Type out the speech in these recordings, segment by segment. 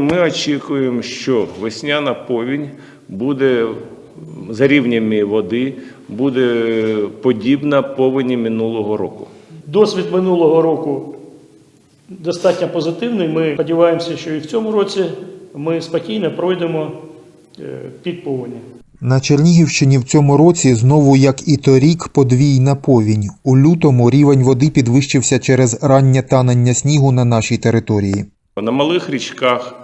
Ми очікуємо, що весняна повінь буде за рівнями води, буде подібна повені минулого року. Досвід минулого року достатньо позитивний. Ми сподіваємося, що і в цьому році ми спокійно пройдемо е, пік повені. На Чернігівщині в цьому році знову, як і торік, подвійна повінь. У лютому рівень води підвищився через раннє танення снігу на нашій території. На малих річках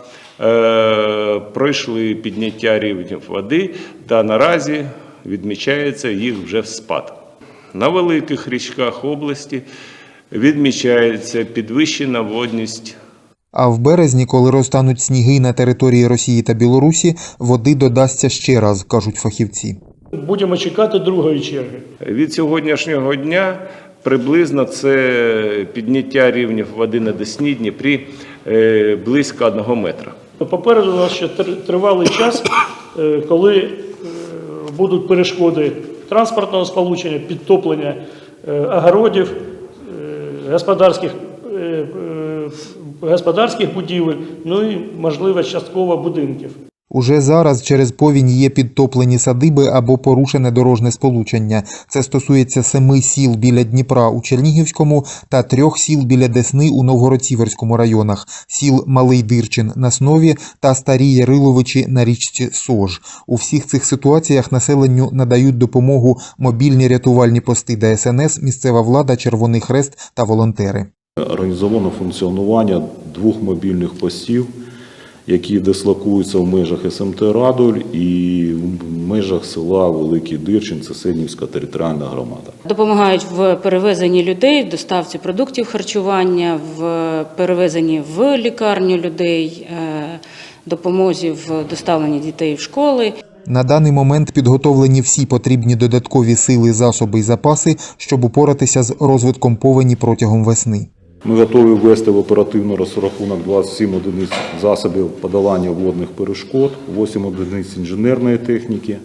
е, пройшли підняття рівнів води, та наразі відмічається їх вже спад. На великих річках області відмічається підвищена водність А в березні, коли розтануть сніги на території Росії та Білорусі, води додасться ще раз, кажуть фахівці. Будемо чекати другої черги. Від сьогоднішнього дня приблизно це підняття рівнів води на Десні Дніпрі близько одного метра. Попереду у нас ще тривалий час, е, коли е, будуть перешкоди транспортного сполучення, підтоплення е, огородів, е, господарських, е, е, господарських будівель, ну і, можливо, частково будинків. Уже зараз через повінь є підтоплені садиби або порушене дорожне сполучення. Це стосується семи сіл біля Дніпра у Чернігівському та трьох сіл біля Десни у Новгород-Сіверському районах, сіл Малий Дирчин на Снові та Старі Яриловичі на річці Сож. У всіх цих ситуаціях населенню надають допомогу мобільні рятувальні пости ДСНС, місцева влада, Червоний Хрест та волонтери. Організовано функціонування двох мобільних постів, які дислокуються в межах СМТ Радуль і в межах села Великий Дирчин, це Сенівська територіальна громада. Допомагають в перевезенні людей, в доставці продуктів харчування, в перевезенні в лікарню людей, е, допомозі в доставленні дітей в школи. На даний момент підготовлені всі потрібні додаткові сили, засоби і запаси, щоб упоратися з розвитком повені протягом весни. Ми готові ввести в оперативний розрахунок 27 одиниць засобів подолання водних перешкод, 8 одиниць інженерної техніки,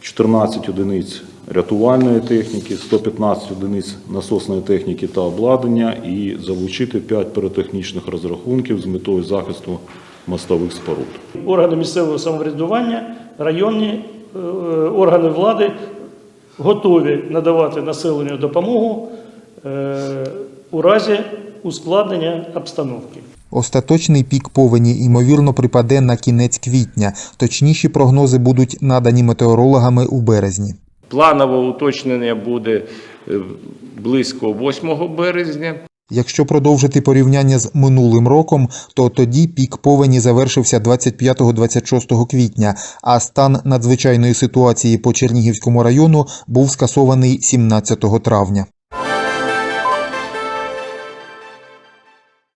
14 одиниць рятувальної техніки, 115 одиниць насосної техніки та обладнання і залучити 5 піротехнічних розрахунків з метою захисту мостових споруд. Органи місцевого самоврядування, районні е, органи влади готові надавати населенню допомогу е, у разі ускладнення обстановки. Остаточний пік повені ймовірно припаде на кінець квітня. Точніші прогнози будуть надані метеорологами у березні. Планове уточнення буде е, близько 8 березня. Якщо продовжити порівняння з минулим роком, то тоді пік повені завершився 25-26 квітня, а стан надзвичайної ситуації по Чернігівському району був скасований 17 травня.